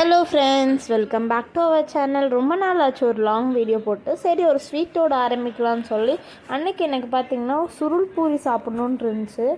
Hello friends welcome back to our channel ரொம்ப நாள் ஆச்சு ஒரு லாங் வீடியோ போட்டு. சரி ஒரு ஸ்வீட்டோட ஆரம்பிக்கலாம்னு சொல்லி. அன்னைக்கு எனக்கு பார்த்தீங்கன்னா சுருள் பூரி சாப்பிட்ணுன்னு இருந்துச்சு.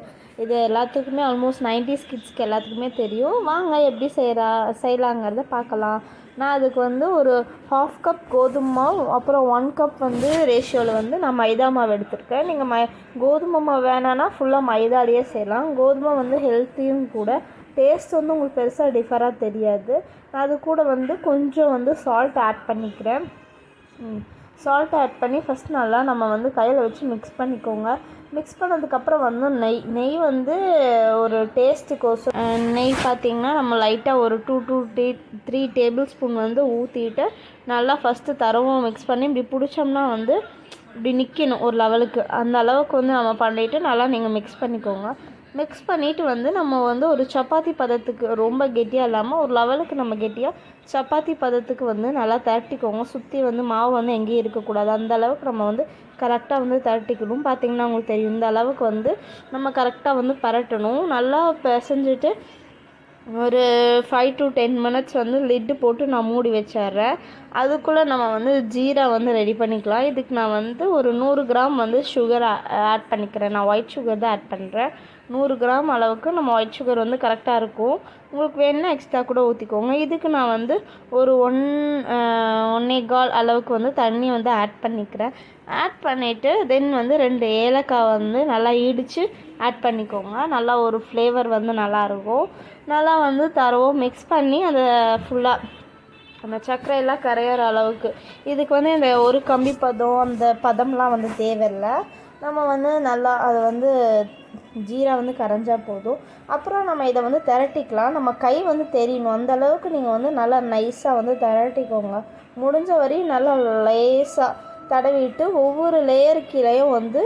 இது எல்லாத்துக்குமே ஆல்மோஸ்ட் நைன்டிஸ் கிட்ஸ்க்கு எல்லாத்துக்குமே தெரியும். வாங்க எப்படி செய்கிறா செய்யலாங்கிறத பார்க்கலாம். நான் அதுக்கு வந்து ஒரு ஹாஃப் கப் கோதுமை மாவு அப்புறம் ஒன் கப் வந்து ரேஷியோவில் வந்து நான் மைதா மாவு எடுத்திருக்கேன். நீங்கள் மை கோதுமை மாவு வேணான்னா ஃபுல்லாக மைதாலேயே செய்யலாம். கோதுமை வந்து ஹெல்த்தியும் கூட டேஸ்ட் வந்து உங்களுக்கு பெருசாக டிஃபராக தெரியாது. நான் அது கூட வந்து கொஞ்சம் வந்து சால்ட் ஆட் பண்ணிக்கிறேன். சால்ட் ஆட் பண்ணி ஃபஸ்ட் நல்லா நம்ம வந்து கையில் வச்சு மிக்ஸ் பண்ணிக்கோங்க. மிக்ஸ் பண்ணதுக்கப்புறம் வந்து நெய் நெய் வந்து ஒரு டேஸ்ட்டுக்கோசம் நெய் பார்த்திங்கன்னா நம்ம லைட்டாக ஒரு two to day three tablespoon வந்து ஊற்றிட்டு நல்லா ஃபஸ்ட்டு தரவும் மிக்ஸ் பண்ணி இப்படி பிடிச்சோம்னா வந்து இப்படி நிற்கணும் ஒரு லெவலுக்கு அந்த அளவுக்கு வந்து நம்ம பண்ணிவிட்டு நல்லா நீங்கள் மிக்ஸ் பண்ணிக்கோங்க. மிக்ஸ் பண்ணிவிட்டு வந்து நம்ம வந்து ஒரு சப்பாத்தி பதத்துக்கு ரொம்ப கெட்டியாக இல்லாமல் ஒரு லெவலுக்கு நம்ம கெட்டியாக சப்பாத்தி பதத்துக்கு வந்து நல்லா திரட்டிக்கோங்க சுற்றி வந்து மாவு வந்து எங்கேயும் இருக்கக்கூடாது. அந்த அளவுக்கு நம்ம வந்து கரெக்டாக வந்து திரட்டிக்கணும் பார்த்திங்கன்னா உங்களுக்கு தெரியும். இந்த அளவுக்கு வந்து நம்ம கரெக்டாக வந்து பரட்டணும். நல்லா பிசைஞ்சிட்டு ஒரு ஃபைவ் டு டென் மினிட்ஸ் வந்து லிட்டு போட்டு நான் மூடி வச்சிடுறேன். அதுக்குள்ளே நம்ம வந்து ஜீரா வந்து ரெடி பண்ணிக்கலாம். இதுக்கு நான் வந்து ஒரு நூறு கிராம் வந்து சுகர் ஆட் பண்ணிக்கிறேன். நான் ஒயிட் சுகர் தான் ஆட் பண்ணுறேன் நூறு கிராம் அளவுக்கு நம்ம ஒயிட் சுகர் வந்து கரெக்டாக இருக்கும். உங்களுக்கு வேணுன்னா எக்ஸ்ட்ரா கூட ஊற்றிக்கோங்க இதுக்கு நான் வந்து ஒரு ஒன் முக்கால் அளவுக்கு வந்து தண்ணி வந்து ஆட் பண்ணிக்கிறேன். ஆட் பண்ணிவிட்டு தென் வந்து ரெண்டு ஏலக்காய் வந்து நல்லா இடித்து ஆட் பண்ணிக்கோங்க. நல்லா ஒரு ஃப்ளேவர் வந்து நல்லாயிருக்கும் நல்லா வந்து தரவும் மிக்ஸ் பண்ணி அதை ஃபுல்லாக அந்த சர்க்கரையெல்லாம் கரையிற அளவுக்கு. இதுக்கு வந்து இந்த ஒரு கம்பி பதம் அந்த பதம்லாம் வந்து தேவையில்லை. நம்ம வந்து நல்லா அதை வந்து ஜீரா வந்து கரைஞ்சால் போதும். அப்புறம் நம்ம இதை வந்து திரட்டிக்கலாம். நம்ம கை வந்து தெரியணும். அந்த அளவுக்கு நீங்கள் வந்து நல்லா நைஸாக வந்து திரட்டிக்கோங்க. முடிஞ்ச வரையும் நல்லா லேஸாக தடவிட்டு ஒவ்வொரு லேயர் கீழேயும் வந்து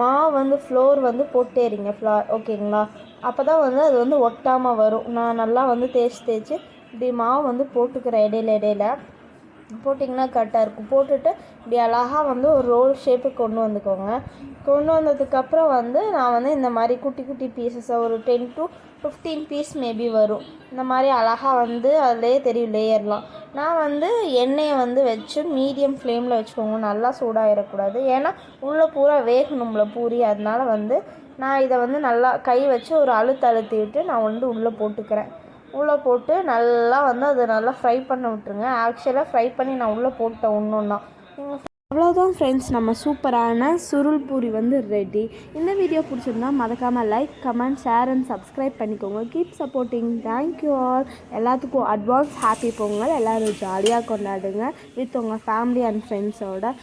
மாவு வந்து ஃப்ளோர் வந்து போட்டேறிங்க. ஃப்ளார் ஓகேங்களா? அப்போ தான் வந்து அது வந்து ஒட்டாமல் வரும். நான் நல்லா வந்து தேய்ச்சி தேய்ச்சி இப்படி மாவு வந்து போட்டுக்கிறேன் இடையில இடையில. போட்டிங்கன்னா கரெக்டாக இருக்கும். போட்டுட்டு இப்படி அழகாக வந்து ஒரு ரோல் ஷேப்புக்கு கொண்டு வந்துக்கோங்க. கொண்டு வந்ததுக்கப்புறம் வந்து நான் வந்து இந்த மாதிரி குட்டி குட்டி பீசஸாக ஒரு ten to fifteen piece maybe வரும். இந்த மாதிரி அழகாக வந்து அதிலே தெரியும் லேயர்லாம் நான் வந்து எண்ணெயை வந்து வச்சு மீடியம் ஃப்ளேமில் வச்சுக்கோங்க. நல்லா சூடாகிடக்கூடாது ஏன்னா உள்ளே பூரா வேகணும்ல பூரி. அதனால வந்து நான் இதை வந்து நல்லா கை வச்சு ஒரு அழுத்து அழுத்தி விட்டு நான் வந்து உள்ளே போட்டுக்கிறேன். உள்ளே போட்டு நல்லா வந்து அதை நல்லா ஃப்ரை பண்ண விட்டுருங்க. ஆக்சுவலாக ஃப்ரை பண்ணி நான் உள்ளே போட்டேன் ஒன்று ஒன்றா அவ்வளோதான் ஃப்ரெண்ட்ஸ் நம்ம சூப்பரான சுருள் பூரி வந்து ரெடி இந்த வீடியோ பிடிச்சிருந்தா மறக்காமல் like comment share and subscribe பண்ணிக்கோங்க. Keep supporting thank you all எல்லாத்துக்கும் அட்வான்ஸ் ஹாப்பி பொங்கல். எல்லோரும் ஜாலியாக கொண்டாடுங்க. வித் உங்கள் ஃபேமிலி அண்ட் ஃப்ரெண்ட்ஸோட